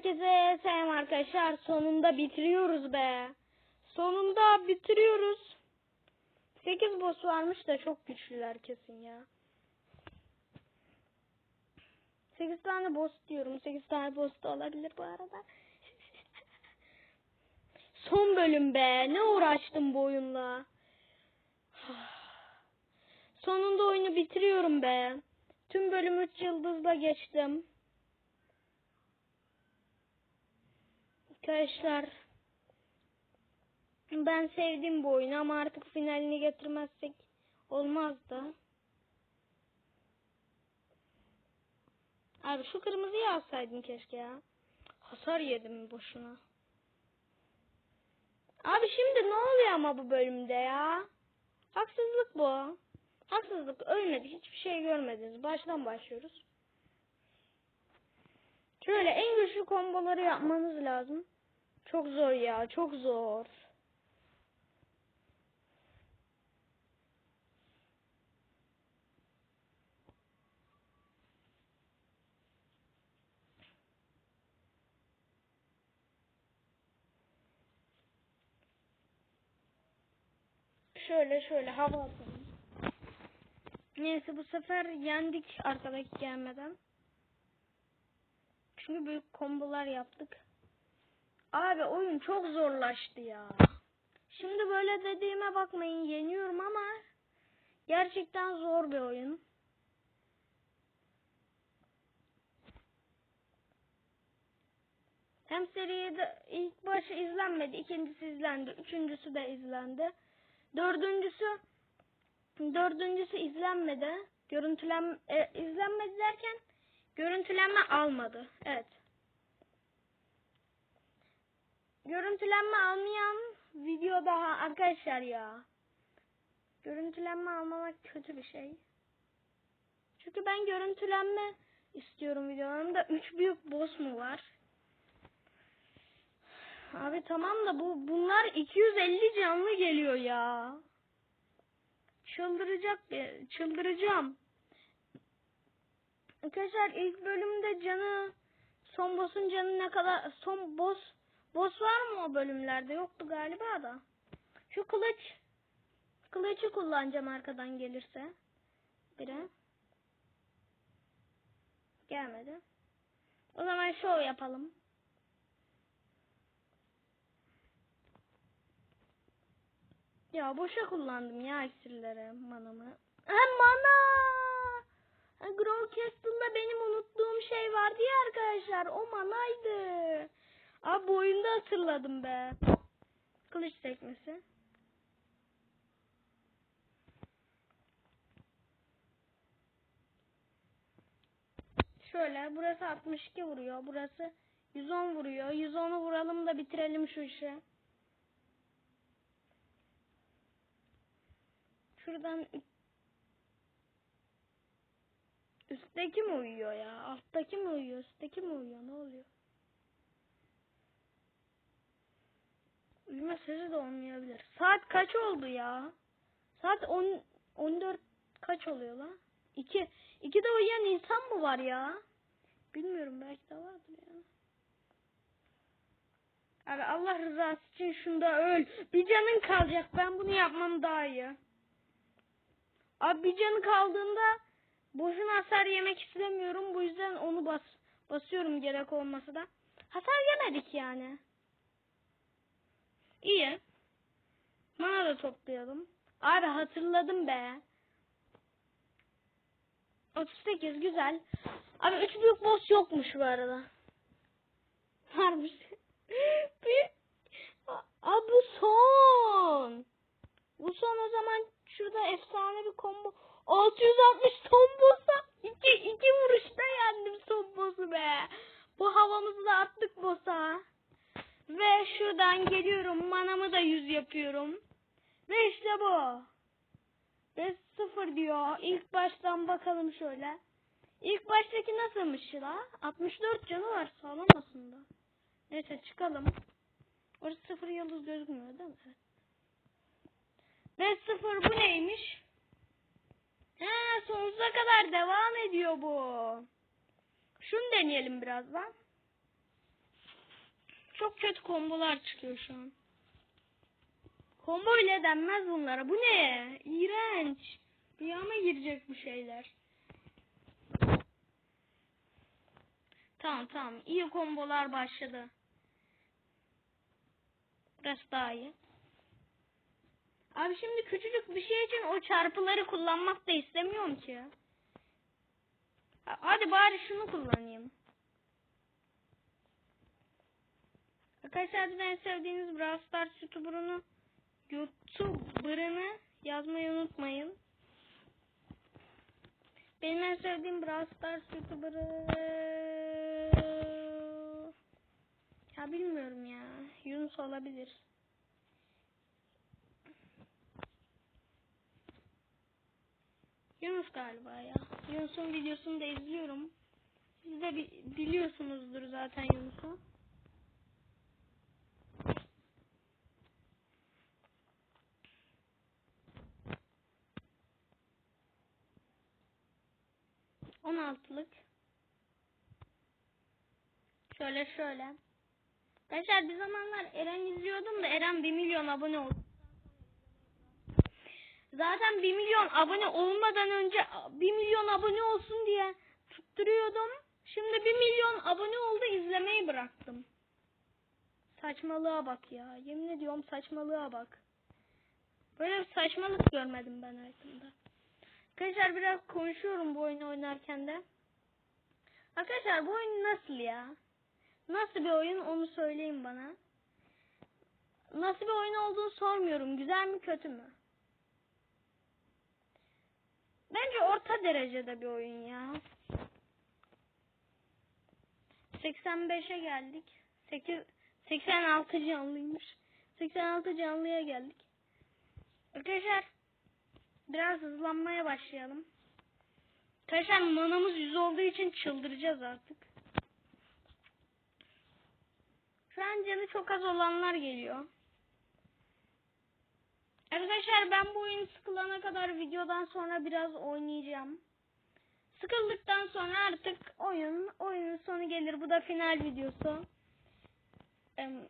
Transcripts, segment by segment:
herkese selam arkadaşlar. Sonunda bitiriyoruz be. Sonunda bitiriyoruz. 8 boss varmış da çok güçlüler kesin ya. 8 tane boss diyorum. 8 tane boss da olabilir bu arada. Son bölüm be. Ne uğraştım bu oyunla. Sonunda oyunu bitiriyorum be. Tüm bölüm 3 yıldızla geçtim. Arkadaşlar ben sevdim bu oyunu ama artık finalini getirmezsek olmazdı. Abi şu kırmızıyı alsaydım keşke ya. Hasar yedim boşuna. Abi şimdi ne oluyor ama bu bölümde ya? Haksızlık bu. Haksızlık. Ölmedik. Hiçbir şey görmediniz. Baştan başlıyoruz. Şöyle en güçlü komboları yapmanız lazım. Çok zor ya. Çok zor. Şöyle şöyle hava atalım. Neyse bu sefer yendik arkadaki gelmeden. Çünkü büyük kombolar yaptık. Abi oyun çok zorlaştı ya. Şimdi böyle dediğime bakmayın yeniyorum ama gerçekten zor bir oyun. Hem seride ilk başı izlenmedi, ikincisi izlendi, üçüncüsü de izlendi. Dördüncüsü dördüncüsü izlenmedi. Görüntülen e, izlenmedi derken görüntülenme almadı. Evet. Görüntülenme almayan video daha arkadaşlar ya. Görüntülenme almamak kötü bir şey. Çünkü ben görüntülenme istiyorum videolarımda. Üç büyük boss mu var? Abi tamam da bu bunlar 250 canlı geliyor ya. Çıldıracak çıldıracağım. Arkadaşlar ilk bölümde canı son boss'un canı ne kadar son boss boss var mı o bölümlerde? Yoktu galiba da. Şu kılıç kılıcı kullanacağım arkadan gelirse. Biri. Gelmedi. O zaman şov yapalım. Ya boşa kullandım ya iksirleri manamı. Ha mana! Grow Castle'da benim unuttuğum şey vardı ya arkadaşlar. O manaydı. Abi bu oyunda hatırladım be. Kılıç tekmesi. Şöyle burası 62 vuruyor. Burası 110 vuruyor. 110'u vuralım da bitirelim şu işi. Şuradan üstteki mi uyuyor ya? Alttaki mi uyuyor? Üstteki mi uyuyor? Ne oluyor? Uyuma sesi de olmayabilir. Saat kaç oldu ya? Saat 10 14 kaç oluyor lan? 2 2'de uyuyan insan mı var ya? Bilmiyorum belki de vardır ya. Abi Allah rızası için şunda öl. Bir canın kalacak. Ben bunu yapmam daha iyi. Abi bir canı kaldığında boşuna hasar yemek istemiyorum. Bu yüzden onu bas basıyorum gerek olmasa da. Hasar yemedik yani. İyi. Mana da toplayalım. Abi hatırladım be. 38 güzel. Abi 3 büyük boss yokmuş bu arada. Varmış. bir... Abi bu son. Bu son o zaman şurada efsane bir combo. 660 son boss'a. 2 2 vuruşta yendim son boss'u be. Bu havamızı da attık boss'a. Ve şuradan geliyorum. Manamı da 100 yapıyorum. Ve işte bu. Ve 0 diyor. İlk baştan bakalım şöyle. İlk baştaki nasılmış la? 64 canı var sağlam aslında. Neyse çıkalım. Orası 0 yıldız gözükmüyor değil mi? Ve sıfır bu neymiş? He sonsuza kadar devam ediyor bu. Şunu deneyelim birazdan. Çok kötü kombolar çıkıyor şu an. Combo ile denmez bunlara. Bu ne? İğrenç. Rüyama girecek bu şeyler. Tamam tamam. İyi kombolar başladı. Burası daha iyi. Abi şimdi küçücük bir şey için o çarpıları kullanmak da istemiyorum ki. Ha- Hadi bari şunu kullanayım. Arkadaşlar bir de en sevdiğiniz Brawl Stars YouTuber'ını YouTuber'ını yazmayı unutmayın. Benim en sevdiğim Brawl Stars YouTuber'ı ya bilmiyorum ya. Yunus olabilir. Yunus galiba ya. Yunus'un videosunu da izliyorum. Siz de bi- biliyorsunuzdur zaten Yunus'u. On altılık. Şöyle şöyle. Arkadaşlar bir zamanlar Eren izliyordum da Eren 1 milyon abone oldu. Zaten 1 milyon abone olmadan önce 1 milyon abone olsun diye tutturuyordum. Şimdi 1 milyon abone oldu izlemeyi bıraktım. Saçmalığa bak ya. Yemin ediyorum saçmalığa bak. Böyle saçmalık görmedim ben hayatımda. Arkadaşlar biraz konuşuyorum bu oyunu oynarken de. Arkadaşlar bu oyun nasıl ya? Nasıl bir oyun onu söyleyin bana. Nasıl bir oyun olduğunu sormuyorum. Güzel mi kötü mü? Bence orta derecede bir oyun ya. 85'e geldik. 8 86 canlıymış. 86 canlıya geldik. Arkadaşlar biraz hızlanmaya başlayalım. Arkadaşlar manamız 100 olduğu için çıldıracağız artık. Şu an canı çok az olanlar geliyor. Arkadaşlar ben bu oyunu sıkılana kadar videodan sonra biraz oynayacağım. Sıkıldıktan sonra artık oyun, oyunun sonu gelir. Bu da final videosu. Em,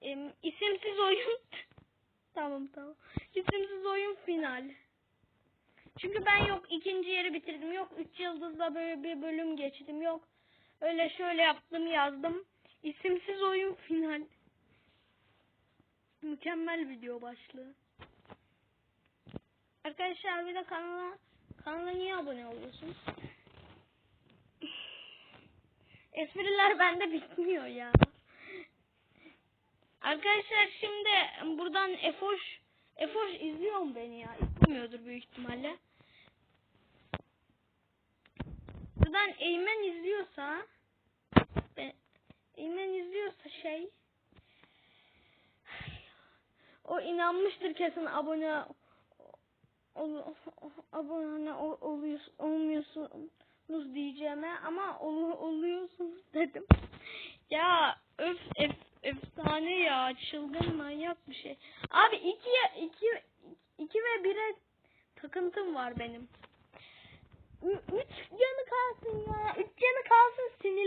em, isimsiz oyun. tamam tamam. İsimsiz oyun final. Çünkü ben yok ikinci yeri bitirdim. Yok üç yıldızla böyle bir bölüm geçtim. Yok öyle şöyle yaptım yazdım. İsimsiz oyun final. Mükemmel video başlığı. Arkadaşlar bir de kanala kanala niye abone oluyorsun? Espriler bende bitmiyor ya. Arkadaşlar şimdi buradan Efoş Efoş izliyor mu beni ya? İzlemiyordur büyük ihtimalle. Buradan Eymen izliyorsa Eymen izliyorsa şey o inanmıştır kesin abone ol, abone ol, oluyor, olmuyorsunuz diyeceğime ama olu, oluyorsunuz dedim. Ya öf ef, efsane ya çılgın manyak bir şey. Abi ikiye iki, iki ve bire takıntım var benim. Üç canı kalsın ya. Üç canı kalsın sinirlenmiyorum.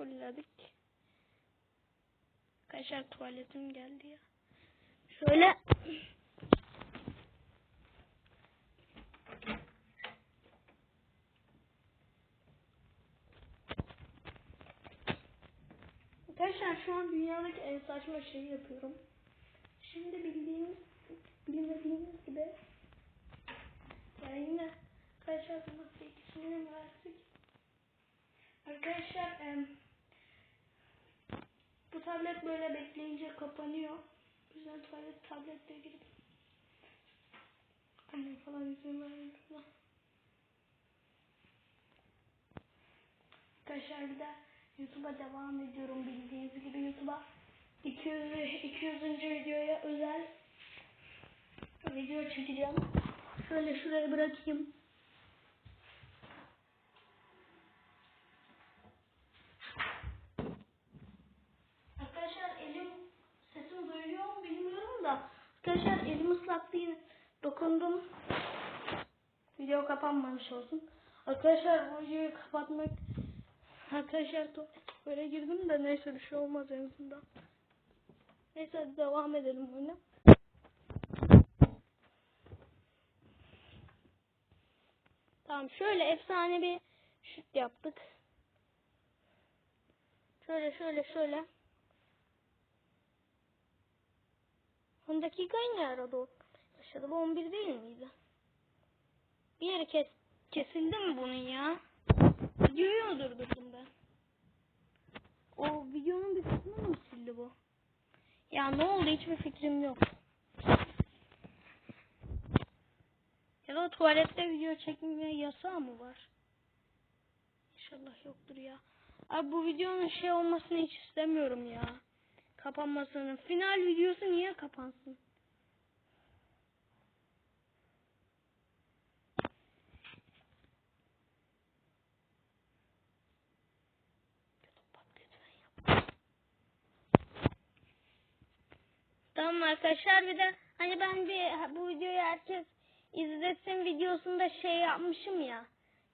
Fullledik. Kaşar tuvaletim geldi ya. Şöyle Arkadaşlar şu an dünyadaki en saçma şeyi yapıyorum. Şimdi bildiğiniz, bilmediğiniz gibi yani yine arkadaşlar nasıl ikisini mi versek? Arkadaşlar em, bu tablet böyle bekleyince kapanıyor. O yüzden tuvalet tablette girip annem falan izin vermiyor. Arkadaşlar bir de YouTube'a devam ediyorum bildiğiniz gibi YouTube'a 200 200. videoya özel video çekeceğim. Şöyle şuraya bırakayım. Arkadaşlar elim sesim duyuluyor mu bilmiyorum da arkadaşlar elim ıslaktı yine dokundum. Video kapanmamış olsun. Arkadaşlar bu videoyu kapatmak Arkadaşlar böyle girdim de neyse bir şey olmaz en azından. Neyse hadi devam edelim oyuna. Tamam şöyle efsane bir şut yaptık. Şöyle şöyle şöyle. 10 dakikayı ne arada o? Başladı bu 11 değil miydi? Bir yeri kes kesildi mi bunun ya? Videoyu mu durdurdum ben? O videonun bir kısmını mı sildi bu? Ya ne oldu hiçbir fikrim yok. Ya da tuvalette video çekmeye yasağı mı var? İnşallah yoktur ya. Abi bu videonun şey olmasını hiç istemiyorum ya. Kapanmasını. Final videosu niye kapansın? Tamam arkadaşlar bir de hani ben bir bu videoyu herkes izlesin videosunda şey yapmışım ya.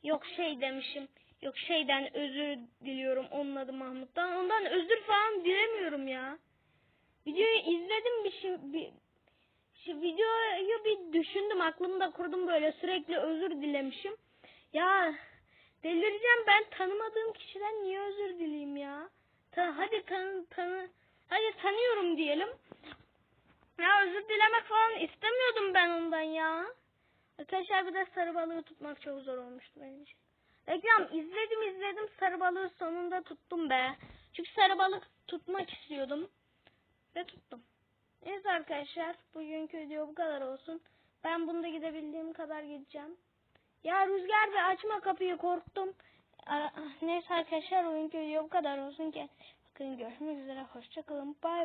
Yok şey demişim. Yok şeyden özür diliyorum onun adı Mahmut'tan. Ondan özür falan dilemiyorum ya. Videoyu izledim bir şey bir, şu videoyu bir düşündüm aklımda kurdum böyle sürekli özür dilemişim. Ya delireceğim ben tanımadığım kişiden niye özür dileyim ya? Ta, hadi tanı tanı hadi tanıyorum diyelim. Ya özür dilemek falan istemiyordum ben ondan ya. Arkadaşlar bir de sarı balığı tutmak çok zor olmuştu benim için. Reklam izledim izledim sarı balığı sonunda tuttum be. Çünkü sarı balık tutmak istiyordum. Ve tuttum. Neyse arkadaşlar bugünkü video bu kadar olsun. Ben bunda gidebildiğim kadar gideceğim. Ya Rüzgar bir açma kapıyı korktum. Neyse arkadaşlar bugünkü video bu kadar olsun ki. Bakın görüşmek üzere hoşçakalın. Bye.